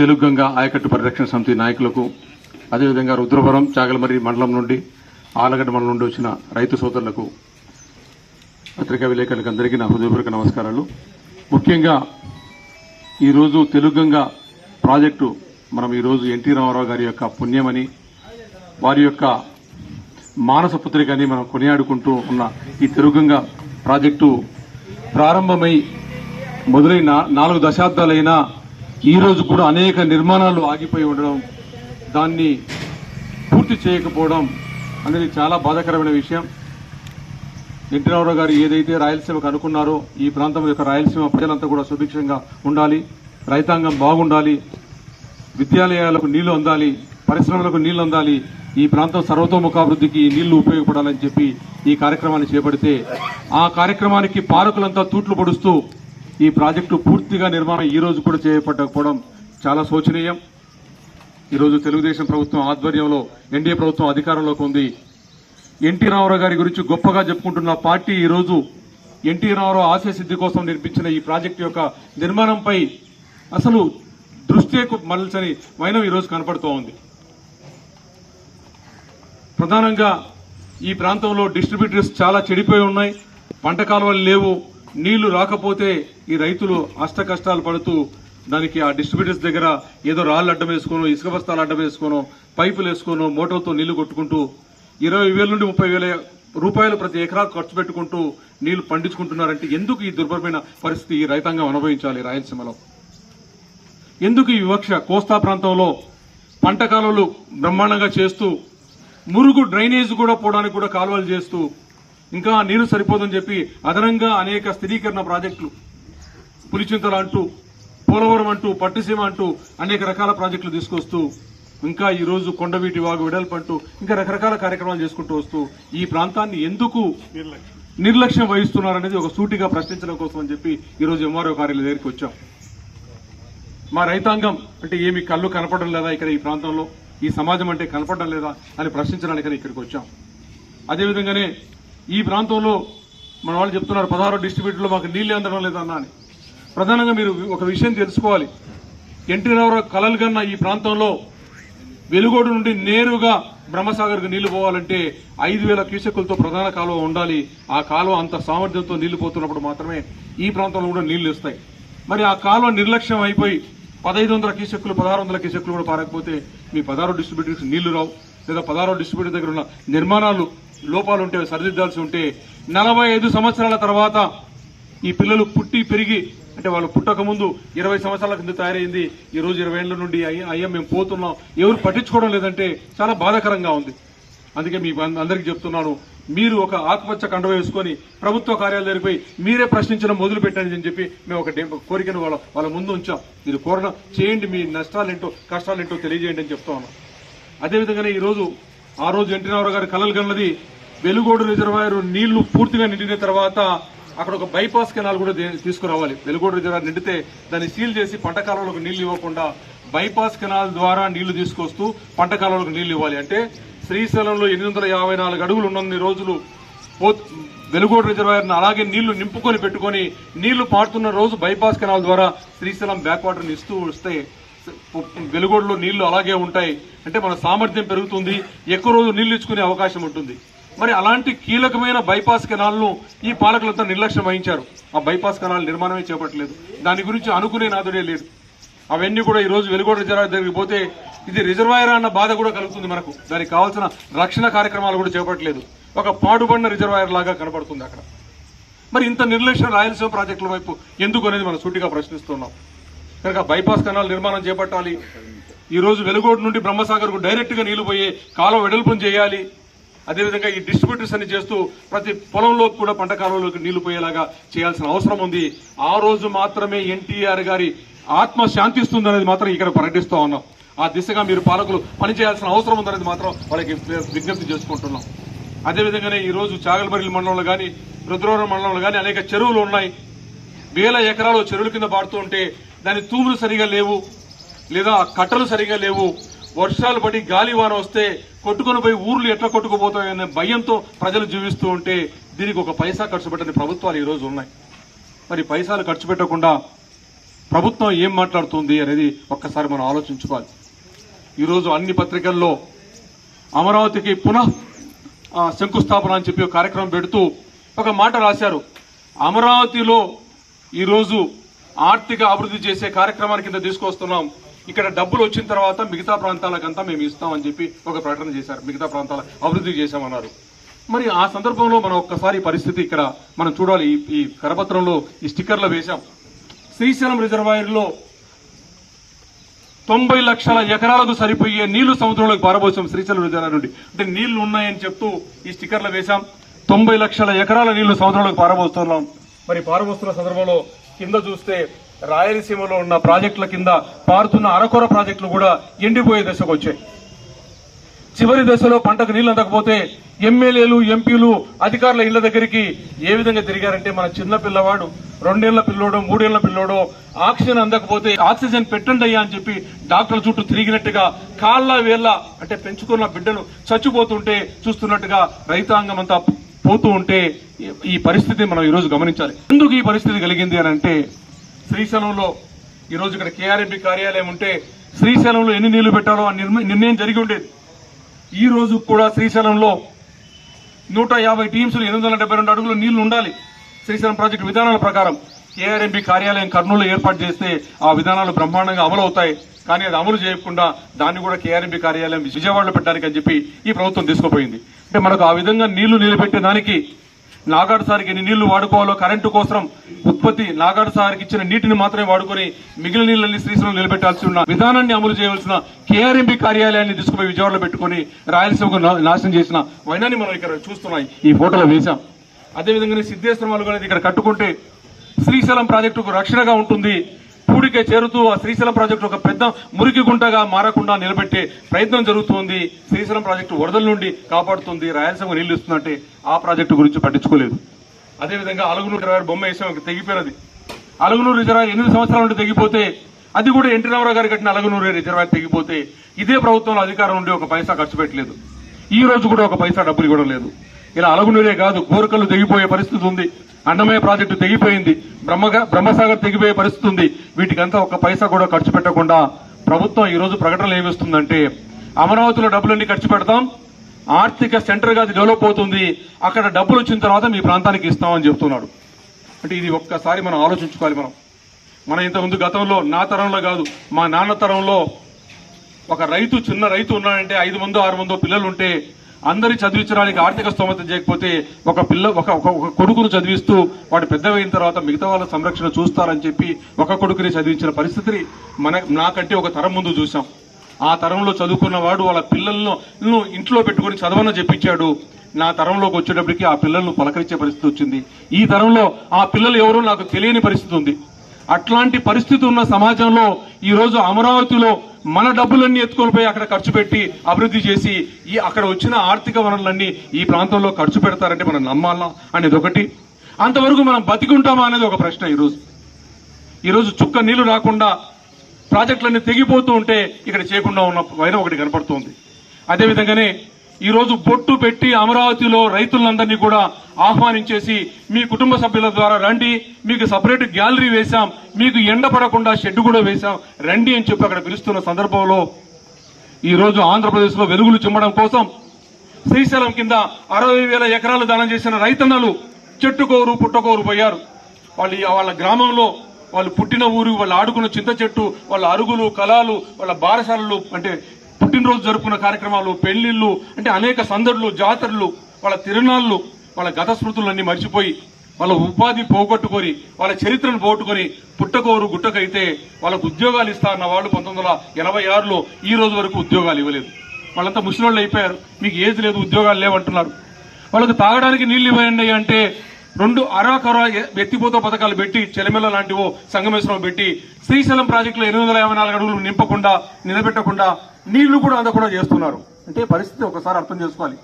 తెలుగు గంగా ఆయకట్టు పరిరక్షణ సమితి నాయకులకు అదేవిధంగా రుద్రవరం చాగలమర్రి మండలం నుండి ఆలగడ్డ మండలం నుండి వచ్చిన రైతు సోదరులకు పత్రికా విలేకరులకు అందరికీ నా హృదయపూర్వక నమస్కారాలు. ముఖ్యంగా ఈరోజు తెలుగంగా ప్రాజెక్టు మనం ఈరోజు ఎన్టీ రామారావు గారి యొక్క పుణ్యమని వారి యొక్క మానస పుత్రికని మనం కొనియాడుకుంటూ ఉన్న ఈ తెలుగంగా ప్రాజెక్టు ప్రారంభమై మొదలైన నాలుగు దశాబ్దాలైనా ఈ రోజు కూడా అనేక నిర్మాణాలు ఆగిపోయి ఉండడం దాన్ని పూర్తి చేయకపోవడం అనేది చాలా బాధాకరమైన విషయం. ఎన్టీరావు గారు ఏదైతే రాయలసీమకు అనుకున్నారో ఈ ప్రాంతం యొక్క రాయలసీమ ప్రజలంతా కూడా సుభిక్షంగా ఉండాలి రైతాంగం బాగుండాలి విద్యాలయాలకు నీళ్ళు అందాలి పరిశ్రమలకు నీళ్ళు అందాలి ఈ ప్రాంతం సర్వతోముఖాభివృద్ధికి నీళ్ళు ఉపయోగపడాలని చెప్పి ఈ కార్యక్రమాన్ని చేపడితే ఆ కార్యక్రమానికి పాలకులంతా తూట్లు పొడుస్తూ ఈ ప్రాజెక్టు పూర్తిగా నిర్మాణం ఈ రోజు కూడా చేపట్టకపోవడం చాలా శోచనీయం. ఈరోజు తెలుగుదేశం ప్రభుత్వం ఆధ్వర్యంలో ఎన్డీఏ ప్రభుత్వం అధికారంలోకి ఉంది. ఎన్టీ రామారావు గారి గురించి గొప్పగా చెప్పుకుంటున్న పార్టీ ఈరోజు ఎన్టీ రామారావు ఆశయ సిద్ధి కోసం నిర్మించిన ఈ ప్రాజెక్టు యొక్క నిర్మాణంపై అసలు దృష్టి మరల్చని వైనం ఈ రోజు కనపడుతూ ఉంది. ప్రధానంగా ఈ ప్రాంతంలో డిస్ట్రిబ్యూటర్స్ చాలా చెడిపోయి ఉన్నాయి. పంట కాలువలు లేవు. నీళ్ళు రాకపోతే ఈ రైతులు అష్ట కష్టాలు పడుతూ దానికి ఆ డిస్ట్రిబ్యూటర్స్ దగ్గర ఏదో రాళ్ళు అడ్డం వేసుకోను ఇసుక బస్తాలు అడ్డం వేసుకోను పైపులు వేసుకోను మోటార్తో నీళ్ళు కొట్టుకుంటూ ఇరవై వేల నుండి ముప్పై వేల రూపాయలు ప్రతి ఎకరా ఖర్చు పెట్టుకుంటూ నీళ్ళు పండించుకుంటున్నారంటే ఎందుకు ఈ దుర్భరమైన పరిస్థితి ఈ రైతాంగం అనుభవించాలి రాయలసీమలో? ఎందుకు ఈ వివక్ష కోస్తా ప్రాంతంలో పంట కాలువలు బ్రహ్మాండంగా చేస్తూ మురుగు డ్రైనేజ్ కూడా పోవడానికి కూడా కాలువలు చేస్తూ ఇంకా నీరు సరిపోదని చెప్పి అదనంగా అనేక స్థిరీకరణ ప్రాజెక్టులు. పులిచింతలు అంటూ పోలవరం అంటూ పట్టిసీమ అంటూ అనేక రకాల ప్రాజెక్టులు తీసుకొస్తూ ఇంకా ఈ రోజు కొండవీటి వాగు వెడల్పు అంటూ ఇంకా రకరకాల కార్యక్రమాలు చేసుకుంటూ వస్తూ ఈ ప్రాంతాన్ని ఎందుకు నిర్లక్ష్యం. వహిస్తున్నారనేది ఒక సూటిగా ప్రశ్నించడం కోసం అని చెప్పి ఈ రోజు ఎంఆర్ఓ కార్యాలయం దగ్గరికి వచ్చాం. మా రైతాంగం అంటే ఏమి కళ్ళు కనపడడం లేదా ఇక్కడ ఈ ప్రాంతంలో? ఈ సమాజం అంటే కనపడడం లేదా అని ప్రశ్నించడానికని ఇక్కడికి వచ్చాం. అదేవిధంగానే ఈ ప్రాంతంలో మన వాళ్ళు చెప్తున్నారు పదహారు డిస్ట్రిబ్యూటర్లో మాకు నీళ్ళు అందడం లేదన్నా అని. ప్రధానంగా మీరు ఒక విషయం తెలుసుకోవాలి. ఎన్టీ రామారావు కలలు కన్న ఈ ప్రాంతంలో వెలుగోడు నుండి నేరుగా బ్రహ్మసాగర్కు నీళ్ళు పోవాలంటే ఐదు వేల క్యూసెక్కులతో ప్రధాన కాలువ ఉండాలి. ఆ కాలువ అంత సామర్థ్యంతో నీళ్ళు పోతున్నప్పుడు మాత్రమే ఈ ప్రాంతంలో కూడా నీళ్ళు ఇస్తాయి మరి ఆ కాలువ నిర్లక్ష్యం అయిపోయి పదహైదు వందల క్యూసెక్కులు పదహారు వందల క్యూసెక్కులు కూడా పారకపోతే మీ పదహారు డిస్ట్రిబ్యూటర్స్ నీళ్ళు రావు. లేదా పదహారు డిస్ట్రిబ్యూటర్ దగ్గర ఉన్న నిర్మాణాలు లోపాలు ఉంటే సరిదిద్దాల్సి ఉంటే నలభై ఐదు సంవత్సరాల తర్వాత ఈ పిల్లలు పుట్టి పెరిగి అంటే వాళ్ళు పుట్టక ముందు ఇరవై సంవత్సరాల కింద తయారైంది. ఈ రోజు ఇరవై ఏళ్ళ నుండి అయ్యా మేము పోతున్నాం. ఎవరు పట్టించుకోవడం లేదంటే చాలా బాధాకరంగా ఉంది. అందుకే మీ అందరికీ చెప్తున్నాను మీరు ఒక ఆత్మహత్య కండ వేసుకొని ప్రభుత్వ కార్యాలయానికి పోయి మీరే ప్రశ్నించడం మొదలు పెట్టండి అని చెప్పి మేము ఒక కోరికను వాళ్ళ వాళ్ళ ముందు ఉంచాం. మీరు కోరడం చేయండి మీ నష్టాలేంటో కష్టాలేంటో తెలియజేయండి అని చెప్తా ఉన్నాం. అదేవిధంగానే ఈరోజు ఆ రోజు ఎన్టీ రామారావు గారి కలలు కన్నది వెలుగోడు రిజర్వాయర్ నీళ్ళు పూర్తిగా నిండిన తర్వాత అక్కడ ఒక బైపాస్ కెనాల్ కూడా తీసుకురావాలి. వెలుగోడు రిజర్వాయర్ నిండితే దాన్ని సీల్ చేసి పంట కాలంలోకి నీళ్ళు ఇవ్వకుండా బైపాస్ కెనాల్ ద్వారా నీళ్ళు తీసుకొస్తూ పంట కాలంలోకి నీళ్ళు ఇవ్వాలి. అంటే శ్రీశైలంలో ఎనిమిది యాభై నాలుగు అడుగులు ఉన్నన్ని రోజులు వెలుగోడు రిజర్వాయర్ను అలాగే నీళ్ళు నింపుకొని పెట్టుకొని నీళ్ళు పాడుతున్న రోజు బైపాస్ కెనాల్ ద్వారా శ్రీశైలం బ్యాక్ వాటర్ని ఇస్తూ వస్తే వెలుగోడలో నీళ్ళు అలాగే ఉంటాయి. అంటే మన సామర్థ్యం పెరుగుతుంది. ఎక్కువ రోజు నీళ్ళు ఇచ్చుకునే అవకాశం ఉంటుంది. మరి అలాంటి కీలకమైన బైపాస్ కెనాల్ను ఈ పాలకులంతా నిర్లక్ష్యం వహించారు. ఆ బైపాస్ కెనాల్ నిర్మాణమే చేపట్టలేదు. దాని గురించి అనుకునే నాదుడే లేదు అవన్నీ కూడా ఈ రోజు వెలుగోడు దగ్గరికి పోతే ఇది రిజర్వాయర్ అన్న బాధ కూడా కలుగుతుంది మనకు. దానికి కావాల్సిన రక్షణ కార్యక్రమాలు కూడా చేపట్టలేదు. ఒక పాడుబడిన రిజర్వాయర్ లాగా కనబడుతుంది అక్కడ. మరి ఇంత నిర్లక్ష్యం రాయలసీమ ప్రాజెక్టుల వైపు ఎందుకు అనేది మనం సూటిగా ప్రశ్నిస్తున్నాం. కనుక బైపాస్ కెనాల్ నిర్మాణం చేపట్టాలి. ఈరోజు వెలుగోడు నుండి బ్రహ్మసాగర్కు డైరెక్ట్గా నీళ్ళు పోయే కాలువ వెడల్పును చేయాలి. అదేవిధంగా ఈ డిస్ట్రిబ్యూటర్స్ అని చేస్తూ ప్రతి పొలంలో కూడా పంట కాలువలోకి నీళ్ళు పోయేలాగా చేయాల్సిన అవసరం ఉంది. ఆ రోజు మాత్రమే ఎన్టీఆర్ గారి ఆత్మ శాంతిస్తుందనేది మాత్రం ఇక్కడ ప్రకటిస్తూ ఉన్నాం. ఆ దిశగా మీరు పాలకులు పనిచేయాల్సిన అవసరం ఉందనేది మాత్రం వాళ్ళకి విజ్ఞప్తి చేసుకుంటున్నాం. అదేవిధంగానే ఈరోజు రోజు చాగలబరిలి మండలంలో కానీ రుద్రవరం మండలంలో కానీ అనేక చెరువులు ఉన్నాయి. వేల ఎకరాలు చెరువుల కింద పాడుతూ ఉంటే దాని తూములు సరిగా లేవు లేదా కట్టలు సరిగా లేవు. వర్షాలు పడి గాలి వాన వస్తే కొట్టుకొని పోయి ఊర్లు ఎట్లా కొట్టుకుపోతాయనే భయంతో ప్రజలు జీవిస్తూ ఉంటే దీనికి ఒక పైసా ఖర్చు పెట్టని ప్రభుత్వాలు ఈరోజు ఉన్నాయి. మరి పైసాలు ఖర్చు పెట్టకుండా ప్రభుత్వం ఏం మాట్లాడుతుంది అనేది ఒక్కసారి మనం ఆలోచించుకోవాలి. ఈరోజు అన్ని పత్రికల్లో అమరావతికి పునః శంకుస్థాపన అని చెప్పి ఒక కార్యక్రమం పెడుతూ ఒక మాట రాశారు. అమరావతిలో ఈరోజు ఆర్థిక అభివృద్ధి చేసే కార్యక్రమాన్ని కింద తీసుకొస్తున్నాం. ఇక్కడ డబ్బులు వచ్చిన తర్వాత మిగతా ప్రాంతాలకంతా మేము ఇస్తామని చెప్పి ఒక ప్రకటన చేశారు. మిగతా ప్రాంతాల అభివృద్ధి చేశామన్నారు. మరి ఆ సందర్భంలో మనం ఒక్కసారి పరిస్థితి ఇక్కడ మనం చూడాలి. ఈ- ఈ కరపత్రంలో ఈ స్టిక్కర్లు వేశాం. శ్రీశైలం రిజర్వాయర్లో తొంభై లక్షల ఎకరాలకు సరిపోయే నీళ్ళు సముద్రంలోకి పారబోసాం శ్రీశైలం రిజర్వాయర్ నుండి. అంటే నీళ్ళు ఉన్నాయని చెప్తూ ఈ స్టిక్కర్లు వేశాం. తొంభై లక్షల ఎకరాల నీళ్ళు సముద్రంలోకి పారబోస్తున్నాం. మరి పారబోస్తున్న సందర్భంలో కింద చూస్తే రాయలసీమలో ఉన్న ప్రాజెక్టుల కింద పారుతున్న అరకొర ప్రాజెక్టులు కూడా ఎండిపోయే దశకు వచ్చాయి. చివరి దశలో పంటకు నీళ్ళు అందకపోతే ఎమ్మెల్యేలు ఎంపీలు అధికారుల ఇళ్ళ దగ్గరికి ఏ విధంగా తిరిగారంటే మన చిన్న పిల్లవాడు రెండేళ్ళ పిల్లోడో మూడేళ్ళ పిల్లోడో ఆక్సిజన్ అందకపోతే ఆక్సిజన్ పెట్టండి అయ్యా అని చెప్పి డాక్టర్ల చుట్టూ తిరిగినట్టుగా కాళ్ళ వేళ్ళ అంటే పెంచుకున్న బిడ్డలు చచ్చిపోతుంటే చూస్తున్నట్టుగా రైతాంగం అంతా పోతూ ఉంటే ఈ- పరిస్థితి మనం ఈరోజు గమనించాలి. ఎందుకు ఈ పరిస్థితి కలిగింది అని అంటే శ్రీశైలంలో ఈరోజు ఇక్కడ కేఆర్ఎంపీ కార్యాలయం ఉంటే శ్రీశైలంలో ఎన్ని నీళ్ళు పెట్టాలో అని నిర్ణయం జరిగి ఉండేది. ఈ రోజు కూడా శ్రీశైలంలో నూట యాభై టీమ్స్ ఎనిమిది వందల డెబ్బై రెండు అడుగులు నీళ్ళు ఉండాలి. శ్రీశైలం ప్రాజెక్టు విధానాల ప్రకారం ఏఆర్ఎంపీ కార్యాలయం కర్నూలు ఏర్పాటు చేస్తే ఆ విధానాలు బ్రహ్మాండంగా అమలు అవుతాయి. కానీ అది అమలు చేయకుండా దాన్ని కూడా కేఆర్ఎంపీ కార్యాలయం విజయవాడలో పెట్టడానికి అని చెప్పి ఈ ప్రభుత్వం తీసుకుపోయింది. అంటే మనకు ఆ విధంగా నీళ్ళు నిలబెట్టే దానికి నాగాడు సార్కి ఎన్ని నీళ్ళు వాడుకోవాలో కరెంటు కోసం ఉత్పత్తి నాగాడు సార్కి ఇచ్చిన నీటిని మాత్రమే వాడుకొని మిగిలిన నీళ్ళని శ్రీశైలం నిలబెట్టాల్సి ఉన్న విధానాన్ని అమలు చేయవలసిన కేఆర్ఎంపీ కార్యాలయాన్ని తీసుకుపోయి విజయవాడలో పెట్టుకుని రాయలసీమకు నా- నాశనం చేసిన వైనాన్ని మనం ఇక్కడ చూస్తున్నాం ఈ ఫోటోలో వేశాం. అదేవిధంగానే సిద్ధేశ్వరం అనేది ఇక్కడ కట్టుకుంటే శ్రీశైలం ప్రాజెక్టుకు రక్షణగా ఉంటుంది. పూడికే చేరుతూ ఆ శ్రీశైలం ప్రాజెక్టు ఒక పెద్ద మురికి గుంటగా మారకుండా నిలబెట్టే ప్రయత్నం జరుగుతుంది. శ్రీశైలం ప్రాజెక్టు వరదల నుండి కాపాడుతుంది. రాయలసీమ నీళ్ళు ఇస్తుందంటే ఆ ప్రాజెక్టు గురించి పట్టించుకోలేదు. అదేవిధంగా అలుగునూరు రిజర్వాయర్ బొమ్మ వేసాం ఒక తెగిపోయినది. అలుగునూరు రిజర్వాయర్ ఎనిమిది సంవత్సరాల నుండి తెగిపోతే అది కూడా ఎన్టీ రామారావు గారు కట్టిన అలగునూరు రిజర్వాయర్ తెగిపోతే ఇదే ప్రభుత్వంలో అధికారం నుండి ఒక పైసా ఖర్చు పెట్టలేదు. ఈ రోజు కూడా ఒక పైసా డబ్బులు ఇవ్వడం లేదు. ఇలా అలగునూరే కాదు కోరికలు తెగిపోయే పరిస్థితి ఉంది. అన్నమయ్య ప్రాజెక్టు తెగిపోయింది. బ్రహ్మగా బ్రహ్మసాగర్ తెగిపోయే పరిస్థితి ఉంది వీటికంతా ఒక పైసా కూడా ఖర్చు పెట్టకుండా ప్రభుత్వం ఈరోజు ప్రకటనలు ఏమిస్తుందంటే అమరావతిలో డబ్బులన్నీ ఖర్చు పెడతాం ఆర్థిక సెంటర్గా అది డెవలప్ అవుతుంది అక్కడ డబ్బులు వచ్చిన తర్వాత మీ ప్రాంతానికి ఇస్తామని చెప్తున్నాడు. అంటే ఇది ఒక్కసారి మనం ఆలోచించుకోవాలి మనం. మన ఇంతకుముందు గతంలో నా తరంలో కాదు మా నాన్న తరంలో ఒక రైతు చిన్న రైతు ఉన్నాడంటే ఐదు మందో ఆరు మందో పిల్లలు ఉంటే అందరి చదివించడానికి ఆర్థిక స్తోమత చేయకపోతే ఒక పిల్ల ఒక ఒక- ఒక కొడుకును చదివిస్తూ వాడు పెద్దవైన తర్వాత మిగతా వాళ్ళ సంరక్షణ చూస్తారని చెప్పి ఒక కొడుకుని చదివించిన పరిస్థితిని మన నాకంటే ఒక తరం ముందు చూసాం ఆ తరంలో చదువుకున్న వాడు వాళ్ళ పిల్లలను ఇంట్లో పెట్టుకుని చదవని చెప్పించాడు. నా తరంలోకి వచ్చేటప్పటికి ఆ పిల్లలను పలకరించే పరిస్థితి వచ్చింది. ఈ తరంలో ఆ పిల్లలు ఎవరో నాకు తెలియని పరిస్థితి ఉంది. అట్లాంటి పరిస్థితి ఉన్న సమాజంలో ఈరోజు అమరావతిలో మన డబ్బులన్నీ ఎత్తుకొని పోయి అక్కడ ఖర్చు పెట్టి అభివృద్ధి చేసి ఈ అక్కడ వచ్చిన ఆర్థిక వనరులన్నీ ఈ ప్రాంతంలో ఖర్చు పెడతారంటే మనం నమ్మాలా అనేది ఒకటి. అంతవరకు మనం బతికుంటామా అనేది ఒక ప్రశ్న ఈరోజు. ఈరోజు చుక్క నీళ్ళు రాకుండా ప్రాజెక్టులన్నీ తెగిపోతూ ఉంటే ఇక్కడ చేయకుండా ఉన్న వైన ఒకటి కనపడుతోంది. అదేవిధంగానే ఈరోజు బొట్టు పెట్టి అమరావతిలో రైతులందరినీ కూడా ఆహ్వానించేసి మీ కుటుంబ సభ్యుల ద్వారా రండి మీకు సపరేట్ గ్యాలరీ వేశాం మీకు ఎండ పడకుండా షెడ్ కూడా వేశాం రండి అని చెప్పి అక్కడ పిలుస్తున్న సందర్భంలో ఈరోజు ఆంధ్రప్రదేశ్లో వెలుగులు చిమ్మడం కోసం శ్రీశైలం కింద అరవై వేల ఎకరాలు దానం చేసిన రైతన్నలు చెట్టుకోరు పుట్టకోరు పోయారు. వాళ్ళు వాళ్ళ గ్రామంలో వాళ్ళు పుట్టిన ఊరు వాళ్ళు ఆడుకున్న చింత చెట్టు వాళ్ళ అరుగులు కళాలు వాళ్ళ బారసాలలు అంటే పుట్టినరోజు జరుపుకున్న కార్యక్రమాలు పెళ్ళిళ్ళు అంటే అనేక సందడులు జాతరలు వాళ్ళ తిరునాళ్ళు వాళ్ళ గత స్మృతులన్నీ మర్చిపోయి వాళ్ళ ఉపాధి పోగొట్టుకొని వాళ్ళ చరిత్రను పోగొట్టుకొని పుట్టకోరు గుట్టకైతే వాళ్ళకు ఉద్యోగాలు ఇస్తారన్న వాళ్ళు పంతొమ్మిది వందల ఎనభై ఆరులో ఈ రోజు వరకు ఉద్యోగాలు ఇవ్వలేదు. వాళ్ళంతా ముసలిళ్ళు అయిపోయారు. మీకు ఏజ్ లేదు ఉద్యోగాలు లేవంటున్నారు. వాళ్ళకు తాగడానికి నీళ్ళు ఇవ్వండి అంటే రెండు అరాకర ఎత్తిపోత పథకాలు పెట్టి చెలమెల లాంటివో సంగమేశ్వరం పెట్టి శ్రీశైలం ప్రాజెక్టులో ఎనిమిది వందల యాభై నాలుగు అడుగులు నింపకుండా నిలబెట్టకుండా నీళ్ళు కూడా అందకుండా చేస్తున్నారు. అంటే పరిస్థితి ఒకసారి అర్థం చేసుకోవాలి.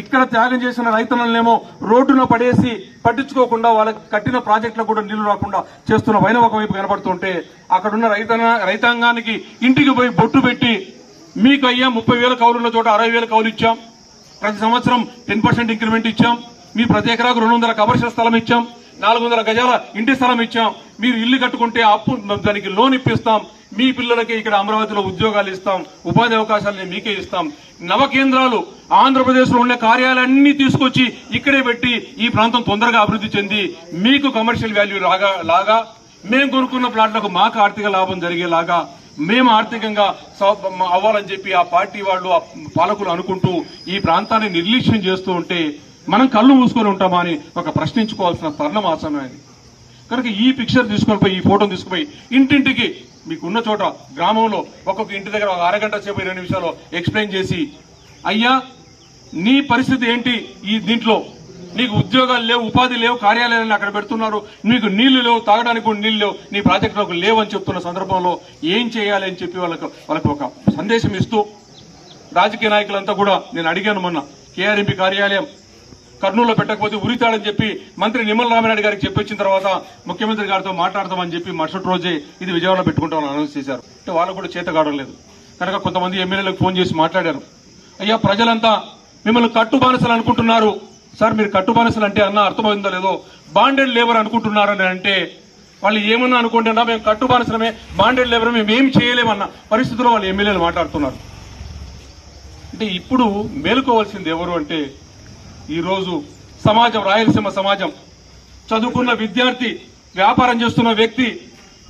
ఇక్కడ త్యాగం చేసిన రైతన్నలనేమో రోడ్డున పడేసి పట్టించుకోకుండా వాళ్ళకి కట్టిన ప్రాజెక్టులకు కూడా నీళ్ళు రాకుండా చేస్తున్న వైన ఒకవైపు కనబడుతుంటే అక్కడున్న రైతన రైతాంగానికి ఇంటికి పోయి బొట్టు పెట్టి మీకు అయ్యా ముప్పై వేల కౌలున్న చోట అరవై వేల కౌలు ఇచ్చాం. ప్రతి సంవత్సరం టెన్ పర్సెంట్ ఇంక్రిమెంట్ ఇచ్చాం. మీ ప్రతి ఎకరాకు రెండు వందల కమర్షియల్ స్థలం ఇచ్చాం. నాలుగు వందల గజాల ఇంటి స్థలం ఇచ్చాం. మీరు ఇల్లు కట్టుకుంటే అప్పు దానికి లోన్ ఇప్పిస్తాం. మీ పిల్లలకి ఇక్కడ అమరావతిలో ఉద్యోగాలు ఇస్తాం ఉపాధి అవకాశాలని మీకే ఇస్తాం. నవ కేంద్రాలు ఆంధ్రప్రదేశ్లో ఉండే తీసుకొచ్చి ఇక్కడే పెట్టి ఈ ప్రాంతం తొందరగా అభివృద్ధి చెంది మీకు కమర్షియల్ వాల్యూ లాగా లాగా మేము కొనుక్కున్న ప్లాట్లకు మాకు ఆర్థిక లాభం జరిగేలాగా మేము ఆర్థికంగా సౌ- అవ్వాలని చెప్పి ఆ పార్టీ వాళ్ళు ఆ పాలకులు అనుకుంటూ ఈ ప్రాంతాన్ని నిర్లక్ష్యం చేస్తూ ఉంటే మనం కళ్ళు మూసుకొని ఉంటామా అని ఒక ప్రశ్నించుకోవాల్సిన తరుణం ఆసనమైంది కనుక ఈ పిక్చర్ తీసుకొని పోయి ఈ ఫోటోని తీసుకుపోయి ఇంటింటికి మీకు ఉన్న చోట గ్రామంలో ఒక్కొక్క ఇంటి దగ్గర ఒక అరగంట సేపు ఇరవై నిమిషాలు ఎక్స్ప్లెయిన్ చేసి అయ్యా నీ పరిస్థితి ఏంటి ఈ దీంట్లో? నీకు ఉద్యోగాలు లేవు ఉపాధి లేవు కార్యాలయాలు అక్కడ పెడుతున్నారు నీకు నీళ్ళు లేవు తాగడానికి కూడా నీళ్ళు లేవు నీ ప్రాజెక్టులకు లేవు అని చెప్తున్న సందర్భంలో ఏం చేయాలి అని చెప్పి వాళ్ళకు వాళ్ళకు ఒక సందేశం ఇస్తూ రాజకీయ నాయకులంతా కూడా నేను అడిగాను మొన్న కేఆర్ఎంపీ కార్యాలయం కర్నూలులో పెట్టకపోతే ఉరితాడని చెప్పి మంత్రి నిమ్మల రామనాయుడు గారికి చెప్పొచ్చిన తర్వాత ముఖ్యమంత్రి గారితో మాట్లాడతామని చెప్పి మరుసటి రోజే ఇది విజయవాడలో పెట్టుకుంటామని అనౌన్స్ చేశారు. అంటే వాళ్ళు కూడా చేత కావడం లేదు. కనుక కొంతమంది ఎమ్మెల్యేలకు ఫోన్ చేసి మాట్లాడారు. అయ్యా ప్రజలంతా మిమ్మల్ని కట్టుబానిసలు అనుకుంటున్నారు. సార్ మీరు కట్టుబానిసలు అంటే అన్న అర్థమైందో లేదో బాండెడ్ లేబర్ అనుకుంటున్నారని అంటే వాళ్ళు ఏమన్నా అనుకుంటున్నా మేము కట్టుబానిసలమే బాండెడ్ లేబర్ మేము ఏం చేయలేమన్న పరిస్థితిలో వాళ్ళు ఎమ్మెల్యేలు మాట్లాడుతున్నారు. అంటే ఇప్పుడు మేలుకోవాల్సింది ఎవరు అంటే ఈరోజు సమాజం రాయలసీమ సమాజం చదువుకున్న విద్యార్థి వ్యాపారం చేస్తున్న వ్యక్తి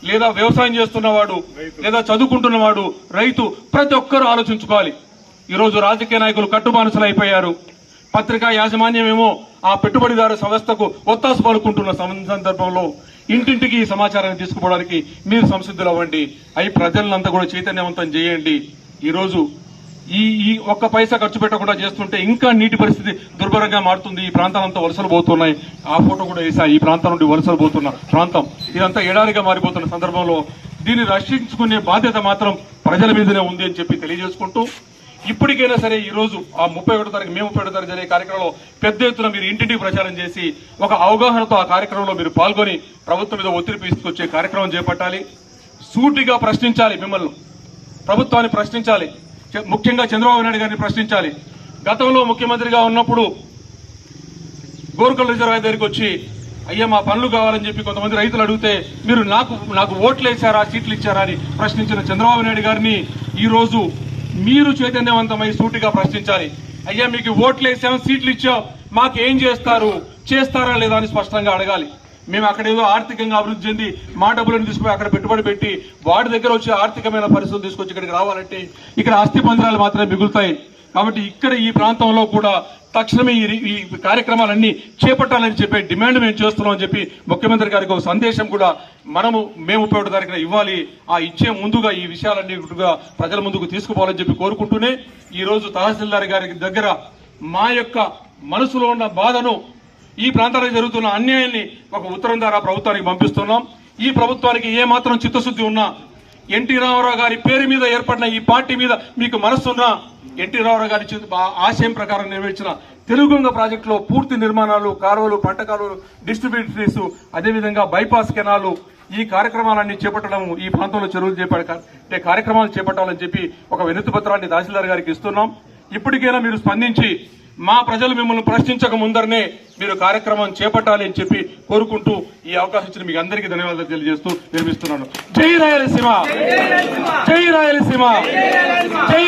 లేదా వ్యవసాయం చేస్తున్నవాడు లేదా చదువుకుంటున్నవాడు రైతు ప్రతి ఒక్కరూ ఆలోచించుకోవాలి. ఈరోజు రాజకీయ నాయకులు కట్టుబానిసలు అయిపోయారు. పత్రికా యాజమాన్యం ఏమో ఆ పెట్టుబడిదారు సంస్థకు ఒత్తాసు పలుకుంటున్న సందర్భంలో ఇంటింటికి ఈ సమాచారాన్ని తీసుకుపోవడానికి మీరు సంసిద్ధులు అవ్వండి అయి ప్రజలంతా కూడా చైతన్యవంతం చేయండి. ఈరోజు ఈ ఈ ఒక్క పైసా ఖర్చు పెట్టకుండా చేస్తుంటే ఇంకా నీటి పరిస్థితి దుర్భరంగా మారుతుంది. ఈ ప్రాంతాలంతా వలసలు పోతున్నాయి. ఆ ఫోటో కూడా వేసా. ఈ ప్రాంతం నుండి వలసలు పోతున్న ప్రాంతం. ఇదంతా ఎడారిగా మారిపోతున్న సందర్భంలో దీన్ని రక్షించుకునే బాధ్యత మాత్రం ప్రజల మీదనే ఉంది అని చెప్పి తెలియజేసుకుంటూ ఇప్పటికైనా సరే ఈ రోజు ఆ ముప్పై ఒకటో తారీఖు మే ముప్పై ఒకటో తారీఖు జరిగే కార్యక్రమంలో పెద్ద ఎత్తున మీరు ఇంటింటికి ప్రచారం చేసి ఒక అవగాహనతో ఆ కార్యక్రమంలో మీరు పాల్గొని ప్రభుత్వం మీద ఒత్తిడి తీసుకొచ్చే కార్యక్రమం చేపట్టాలి. సూటిగా ప్రశ్నించాలి మిమ్మల్ని. ప్రభుత్వాన్ని ప్రశ్నించాలి. ముఖ్యంగా చంద్రబాబు నాయుడు గారిని ప్రశ్నించాలి. గతంలో ముఖ్యమంత్రిగా ఉన్నప్పుడు గోరుకల్ రిజర్వాయర్ దగ్గరికి వచ్చి అయ్యా మా పనులు కావాలని చెప్పి కొంతమంది రైతులు అడిగితే మీరు నాకు నాకు ఓట్లు వేశారా సీట్లు ఇచ్చారా అని ప్రశ్నించిన చంద్రబాబు నాయుడు గారిని ఈరోజు మీరు చైతన్యవంతమై సూటిగా ప్రశ్నించాలి. అయ్యా మీకు ఓట్లు వేసాం సీట్లు ఇచ్చాం మాకు ఏం చేస్తారు చేస్తారా లేదా అని స్పష్టంగా అడగాలి. మేము అక్కడ ఏదో ఆర్థికంగా అభివృద్ధి చెంది మా డబ్బులను తీసుకుపోయి అక్కడ పెట్టుబడి పెట్టి వాడి దగ్గర వచ్చి ఆర్థికమైన పరిస్థితులు తీసుకొచ్చి ఇక్కడికి రావాలంటే ఇక్కడ ఆస్తి పంజరాలు మాత్రమే మిగులుతాయి. కాబట్టి ఇక్కడ ఈ ప్రాంతంలో కూడా తక్షణమే ఈ కార్యక్రమాలన్నీ చేపట్టాలని చెప్పే డిమాండ్ మేము చేస్తున్నాం అని చెప్పి ముఖ్యమంత్రి గారికి ఒక సందేశం కూడా మనము మేము ముప్పై ఒకటో తారీఖున ఇవ్వాలి. ఆ ఇచ్చే ముందుగా ఈ విషయాలన్నీ కూడా ప్రజల ముందుకు తీసుకుపోవాలని చెప్పి కోరుకుంటూనే ఈ రోజు తహసీల్దార్ గారి దగ్గర మా యొక్క మనసులో ఉన్న బాధను ఈ ప్రాంతాలకు జరుగుతున్న అన్యాయాన్ని ఒక ఉత్తరం ద్వారా ప్రభుత్వానికి పంపిస్తున్నాం. ఈ ప్రభుత్వానికి ఏ మాత్రం చిత్తశుద్ధి ఉన్నా ఎన్టీ రామారావు గారి పేరు మీద ఏర్పడిన ఈ పార్టీ మీద మీకు మనస్సున్నా ఎన్టీ రామారావు గారి ఆశయం ప్రకారం నిర్వహించిన తెలుగుంగ ప్రాజెక్టులో పూర్తి నిర్మాణాలు కాలువలు పంట కాలువలు డిస్ట్రిబ్యూటరీస్ అదేవిధంగా బైపాస్ కెనాలు ఈ కార్యక్రమాలన్నీ చేపట్టడం ఈ ప్రాంతంలో చెరువులు చేపట్టే కార్యక్రమాలు చేపట్టాలని చెప్పి ఒక వినతి పత్రాన్ని తహసీల్దార్ గారికి ఇస్తున్నాం. ఇప్పటికైనా మీరు స్పందించి మా ప్రజలు మిమ్మల్ని ప్రశ్నించక ముందరనే మీరు కార్యక్రమం చేపట్టాలి అని చెప్పి కోరుకుంటూ ఈ అవకాశం ఇచ్చిన మీకు అందరికీ ధన్యవాదాలు తెలియజేస్తూ నిర్మిస్తున్నాను. జై రాయలసీమ! జై రాయలసీమ! జై